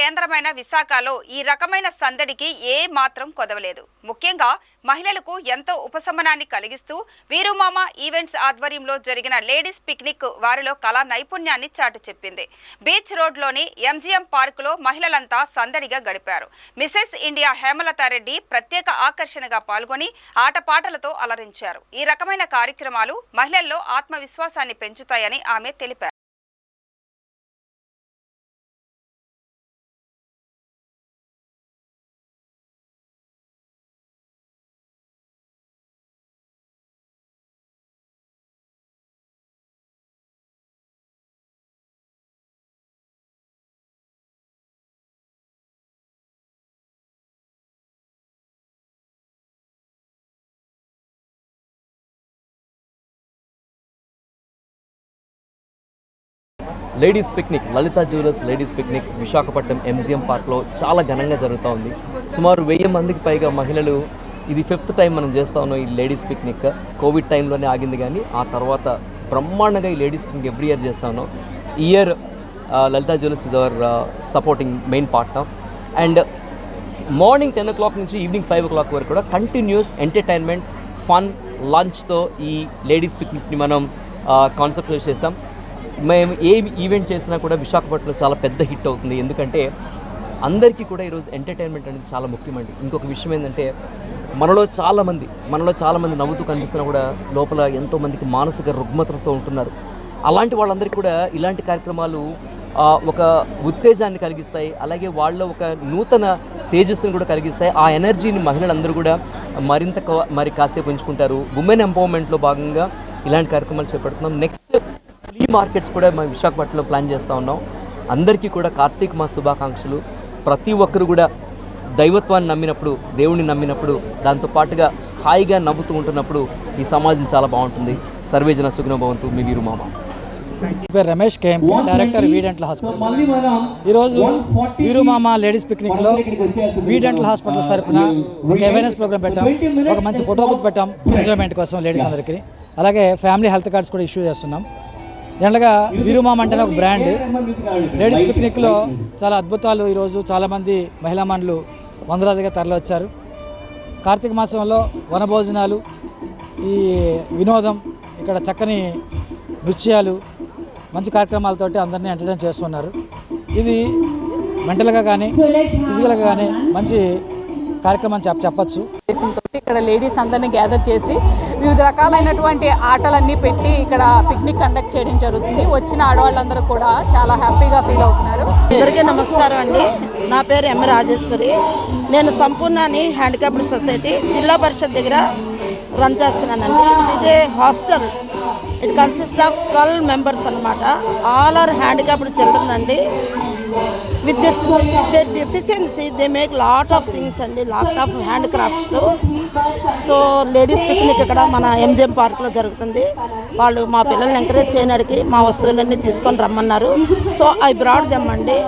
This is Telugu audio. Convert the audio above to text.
కేంద్రమైన విశాఖలో ఈ రకమైన సందడికి ఏ మాత్రం కొదవలేదు. ముఖ్యంగా మహిళలకు ఎంతో ఉపశమనాన్ని కలిగిస్తూ వీరుమామ ఈవెంట్స్ ఆధ్వర్యంలో జరిగిన లేడీస్ పిక్నిక్ వారిలో కళా నైపుణ్యాన్ని చాటు చెప్పింది. బీచ్ రోడ్లోని ఎంజీఎం పార్కులో మహిళలంతా సందడిగా గడిపారు. మిసెస్ ఇండియా హేమలతారెడ్డి ప్రత్యేక ఆకర్షణగా పాల్గొని ఆటపాటలతో అలరించారు. ఈ రకమైన కార్యక్రమాలు మహిళల్లో ఆత్మవిశ్వాసాన్ని పెంచుతాయని ఆమె తెలిపారు. Ladies picnic Lalitha jewellers ladies picnic Visakhapatnam MGM పార్క్లో చాలా ఘనంగా జరుగుతూ ఉంది. సుమారు వెయ్యి మందికి పైగా మహిళలు ఇది ఫిఫ్త్ టైం మనం చేస్తా ఉన్నాం ఈ లేడీస్ పిక్నిక్ కోవిడ్ టైంలోనే ఆగింది కానీ ఆ తర్వాత బ్రహ్మాండంగా ఈ లేడీస్ పిక్నిక్ ఎవ్రీ ఇయర్ చేస్తా ఉన్నాం. Year Lalitha jewellers is our supporting main partner and morning ten o'clock నుంచి ఈవినింగ్ ఫైవ్ ఓ క్లాక్ వరకు కూడా కంటిన్యూస్ ఎంటర్టైన్మెంట్ ఫన్ లంచ్తో ఈ లేడీస్ పిక్నిక్ని మనం uh, కాన్సెప్ట్ చేసాం మేము ఏ ఈవెంట్ చేసినా కూడా విశాఖపట్నంలో చాలా పెద్ద హిట్ అవుతుంది. ఎందుకంటే అందరికీ కూడా ఈరోజు ఎంటర్టైన్మెంట్ అనేది చాలా ముఖ్యమండి ఇంకొక విషయం ఏంటంటే మనలో చాలామంది మనలో చాలామంది నవ్వుతూ కనిపిస్తున్నా కూడా లోపల ఎంతోమందికి మానసిక రుగ్మతలతో ఉంటున్నారు. అలాంటి వాళ్ళందరికీ కూడా ఇలాంటి కార్యక్రమాలు ఒక ఉత్తేజాన్ని కలిగిస్తాయి. అలాగే వాళ్ళ ఒక నూతన తేజస్సుని కూడా కలిగిస్తాయి. ఆ ఎనర్జీని మహిళలందరూ కూడా మరింత మరి కాసేపు ఉంచుకుంటారు. ఉమెన్ ఎంపవర్మెంట్లో భాగంగా ఇలాంటి కార్యక్రమాలు చేపడుతున్నాం. నెక్స్ట్ మార్కెట్స్ కూడా మేము విశాఖపట్నంలో ప్లాన్ చేస్తూ ఉన్నాం. అందరికీ కూడా కార్తీక మా శుభాకాంక్షలు. ప్రతి ఒక్కరు కూడా దైవత్వాన్ని నమ్మినప్పుడు దేవుణ్ణి నమ్మినప్పుడు దాంతో పాటుగా హాయిగా నవ్వుతూ ఉంటున్నప్పుడు ఈ సమాజం చాలా బాగుంటుంది. సర్వేజన సుగుణ భవంతు. మీ వీరు మామ. పేరు Ramesh KM director V dental hospital ఈరోజు వీరుమామ లేడీస్ పిక్నిక్లో వీడెంటల్ హాస్పిటల్స్ తరపున ఒక అవేర్నెస్ ప్రోగ్రామ్ పెట్టాం. ఒక మంచి ఫోటో బుత్ పెట్టాం. ఎంజాయ్మెంట్ కోసం లేడీస్ అందరికీ. అలాగే ఫ్యామిలీ హెల్త్ కార్డ్స్ కూడా ఇష్యూ చేస్తున్నాం. జనరల్గా వీరుమామ అంటే ఒక బ్రాండ్. లేడీస్ పిక్నిక్లో చాలా అద్భుతాలు ఈరోజు చాలామంది మహిళా మండలు వందలాదిగా తరలివచ్చారు. కార్తీక మాసంలో వనభోజనాలు ఈ వినోదం ఇక్కడ చక్కని నృత్యాలు మంచి కార్యక్రమాలతోటి అందరినీ ఎంటర్టైన్ చేస్తున్నారు. ఇది మెంటల్గా కానీ ఫిజికల్గా కానీ మంచి కార్యక్రమం చెప్ప చెప్పచ్చు. ఇక్కడ లేడీస్ అందరినీ గ్యాదర్ చేసి వివిధ రకాలైనటువంటి ఆటలన్నీ పెట్టి ఇక్కడ పిక్నిక్ కండక్ట్ చేయడం జరుగుతుంది. వచ్చిన ఆడవాళ్ళందరూ కూడా చాలా హ్యాపీగా ఫీల్ అవుతున్నారు. అందరికీ నమస్కారం అండి. నా పేరు ఎం రాజేశ్వరి. నేను సంపూర్ణాని హ్యాండిక్యాప్డ్ సొసైటీ జిల్లా పరిషత్ దగ్గర రన్ చేస్తున్నానండి. ఇది hostel it consist of twelve members అనమాట ఆల్ ఆర్ హ్యాండిక్యాప్డ్ చిల్డ్రన్ అండి. With this they deficiency they make lot of things అండి lot of hand crafts so ladies picnic ఇక్కడ మన ఎంజిఎం పార్క్లో జరుగుతుంది. వాళ్ళు మా పిల్లల్ని ఎంకరేజ్ చేయడానికి మా వస్తువులన్నీ తీసుకొని రమ్మన్నారు. సో ఐ బ్రాడ్ దెమ్ అండి.